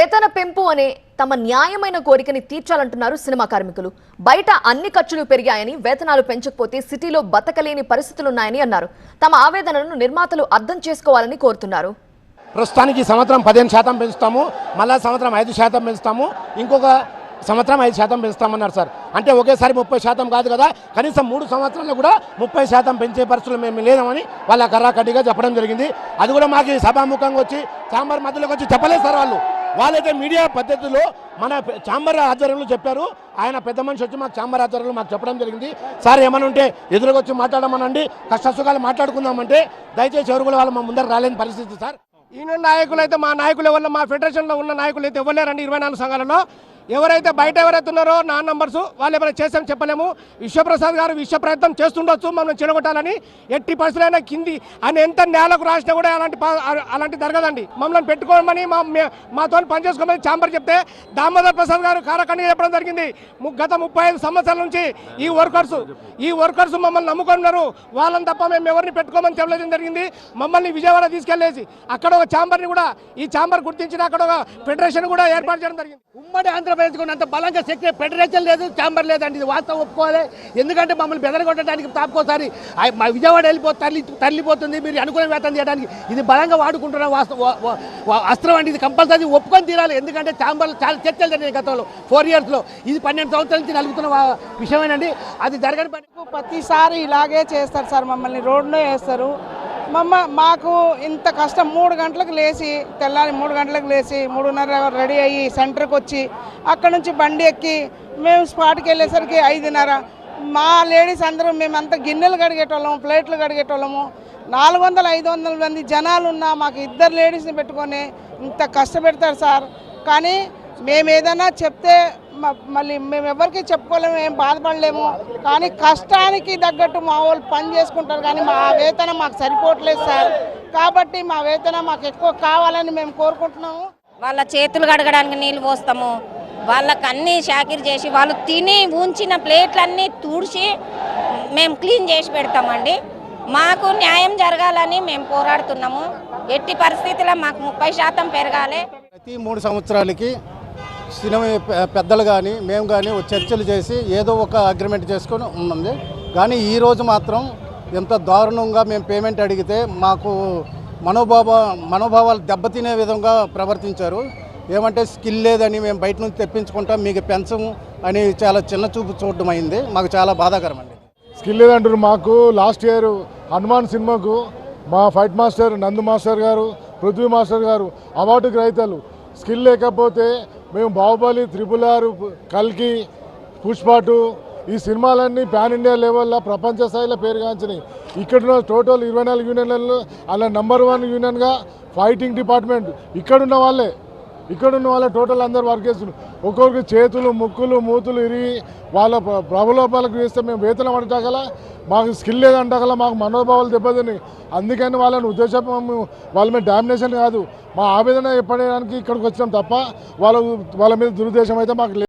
వేతన పెంపు అనే తమ న్యాయమైన కోరికని తీర్చాలంటున్నారు సినిమా కార్మికులు. బయట అన్ని ఖర్చులు పెరిగాయని వేతనాలు పెంచకపోతే సిటీలో బతకలేని పరిస్థితులున్నాయని అన్నారు. తమ ఆవేదనను నిర్మాతలు అర్థం చేసుకోవాలని కోరుతున్నారు. ప్రస్తుతానికి సంవత్సరం పదిహేను శాతం పెంచుతాము మళ్ళా సంవత్సరం ఐదు శాతం పెంచుతాము ఇంకొక సంవత్సరం ఐదు శాతం పెంచుతామన్నారు సార్. అంటే ఒకేసారి ముప్పై శాతం కాదు కదా కనీసం మూడు సంవత్సరాలు కూడా ముప్పై శాతం పెంచే పరిస్థితులు మేము లేదామని వాళ్ళ కర్రాకడ్డిగా చెప్పడం జరిగింది. అది కూడా మాకు సభాముఖంగా వచ్చి చాంబర్ మధ్యలోకి వచ్చి చెప్పలేదు సార్ వాళ్ళు. వాళ్ళైతే మీడియా పద్ధతిలో మన చాంబర్ ఆధ్వర్యంలో చెప్పారు. ఆయన పెద్ద మనిషి వచ్చి మాకు చాంబర్ ఆధ్వర్యంలో మాకు చెప్పడం జరిగింది. సార్ ఏమైనా ఉంటే ఎదురుకొచ్చి మాట్లాడమనండి కష్ట సుఖాలు మాట్లాడుకుందామంటే దయచేసి ఎవరు కూడా వాళ్ళు మా ముందర రాలేని పరిస్థితి సార్. ఈయన నాయకులు అయితే మా నాయకులు ఎవరు మా ఫెడరేషన్లో ఉన్న నాయకులు అయితే ఇవ్వలేరండి ఇరవై నాలుగు సంఘాలలో ఎవరైతే బయట ఎవరైతే ఉన్నారో నా నంబర్స్ వాళ్ళు ఎవరైనా చేసాం చెప్పలేము. విశ్వప్రసాద్ గారు విశ్వ ప్రయత్నం చేస్తుండొచ్చు మమ్మల్ని చెడగొట్టాలని. ఎట్టి పరిస్థితులైనా కింది ఆయన ఎంత నేలకు రాసినా కూడా అలాంటి అలాంటి జరగదండి. మమ్మల్ని పెట్టుకోమని మా మాతో పనిచేసుకోమని చాంబర్ చెప్తే దామోదర్ ప్రసాద్ గారు కారకండి చెప్పడం జరిగింది. గత ముప్పై ఐదు సంవత్సరాల నుంచి ఈ వర్కర్స్ ఈ వర్కర్స్ మమ్మల్ని నమ్ముకున్నారు. వాళ్ళని తప్ప మేము ఎవరిని పెట్టుకోమని చెప్పలేదు జరిగింది. మమ్మల్ని విజయవాడ తీసుకెళ్ళేసి అక్కడ ఒక ఛాంబర్ని కూడా ఈ ఛాంబర్ గుర్తించిన అక్కడ ఒక ఫెడరేషన్ కూడా ఏర్పాటు చేయడం జరిగింది. ఉమ్మడి కూడా అంత బలంగా శక్తి ఫెడరేషన్ లేదు ఛాంబర్ లేదండి. ఇది వాస్తవం ఒప్పుకోవాలి. ఎందుకంటే మమ్మల్ని బెదరగొట్టడానికి తాపుకోసారి మా విజయవాడ వెళ్ళిపో తల్లి తల్లిపోతుంది మీరు అనుకునే వేతనం చేయడానికి ఇది బలంగా వాడుకుంటున్న అస్త్రం అండి. ఇది కంపల్సరీ ఒప్పుకొని తీరాలి. ఎందుకంటే ఛాంబర్లు చాలా చర్చలు జరిగినాయి గతంలో ఫోర్ ఇయర్స్లో. ఇది పన్నెండు సంవత్సరాల నుంచి నలుగుతున్న విషయమేనండి. అది జరగని ప్రతిసారి ఇలాగే చేస్తారు సార్. మమ్మల్ని రోడ్లో వేస్తారు. మమ్మ మాకు ఇంత కష్టం. మూడు గంటలకు లేచి తెల్లారి మూడు గంటలకు లేచి మూడున్నర రెడీ అయ్యి సెంటర్కి వచ్చి అక్కడ నుంచి బండి ఎక్కి మేము స్పాట్కి వెళ్ళేసరికి ఐదున్నర. మా లేడీస్ అందరూ మేమంతా గిన్నెలు కడిగేటోళ్ళము ప్లేట్లు కడిగేటోళ్ళము. నాలుగు వందల ఐదు వందల మంది జనాలు ఉన్నా మాకు ఇద్దరు లేడీస్ని పెట్టుకొని ఇంత కష్టపెడతారు సార్. కానీ మేము ఏదైనా చెప్తే మళ్ళీ మేము ఎవరికి చెప్పుకోలేము ఏం బాధపడలేము. కానీ కష్టానికి తగ్గట్టు మా వాళ్ళు పని చేసుకుంటారు. కానీ మా వేతనం మాకు సరిపోవట్లేదు సార్. కాబట్టి మా వేతనం మాకు ఎక్కువ కావాలని మేము కోరుకుంటున్నాము. వాళ్ళ చేతులు కడగడానికి నీళ్ళు పోస్తాము. వాళ్ళకి అన్ని షాకిరి చేసి వాళ్ళు తిని ఉంచిన ప్లేట్లన్నీ తుడిచి మేము క్లీన్ చేసి పెడతామండి. మాకు న్యాయం జరగాలని మేము పోరాడుతున్నాము. ఎట్టి పరిస్థితుల్లో మాకు ముప్పై శాతం పెరగాలి. ప్రతి మూడు సంవత్సరాలకి సినిమా పెద్దలు కానీ మేము కానీ చర్చలు చేసి ఏదో ఒక అగ్రిమెంట్ చేసుకొని ఉంది కానీ ఈరోజు మాత్రం ఎంత దారుణంగా మేము పేమెంట్ అడిగితే మాకు మనోభావ మనోభావాలు దెబ్బతినే విధంగా ప్రవర్తించారు. ఏమంటే స్కిల్ లేదని మేము బయట నుంచి తెప్పించుకుంటాం మీకు పెంచము అని చాలా చిన్న చూపు చూడడం అయింది. మాకు చాలా బాధాకరం అండి. స్కిల్ లేదంటారు మాకు. లాస్ట్ ఇయర్ హనుమాన్ సినిమాకు మా ఫైట్ మాస్టర్ నందు మాస్టర్ గారు పృథ్వీ మాస్టర్ గారు అవార్డు గ్రహీతలు. స్కిల్ లేకపోతే మేము బాహుబలి త్రిపుల్ ఆర్ కల్కి పుష్పాటు ఈ సినిమాలన్నీ పాన్ ఇండియా లెవెల్లో ప్రపంచ స్థాయిలో పేరుగాంచినాయి. ఇక్కడున్న టోటల్ ఇరవై నాలుగు యూనియన్లలో అలా నెంబర్ వన్ యూనియన్గా ఫైటింగ్ డిపార్ట్మెంట్ ఇక్కడున్న వాళ్ళే. ఇక్కడ ఉన్న వాళ్ళ టోటల్ అందరు వర్క్ చేస్తున్నారు ఒక్కొక్కరికి చేతులు ముక్కులు మూతులు ఇరిగి వాళ్ళ ప్రభులోపాలకు వేస్తే మేము వేతనం అంటగల మాకు స్కిల్ లేదంటగల మాకు మనోభావాలు దెబ్బతిని. అందుకని వాళ్ళని ఉద్దేశం వాళ్ళ మీద డామినేషన్ కాదు. మా ఆవేదన చెప్పడానికి ఇక్కడికి వచ్చినాం తప్ప వాళ్ళ వాళ్ళ మీద దురుద్దేశం అయితే మాకు లేదు.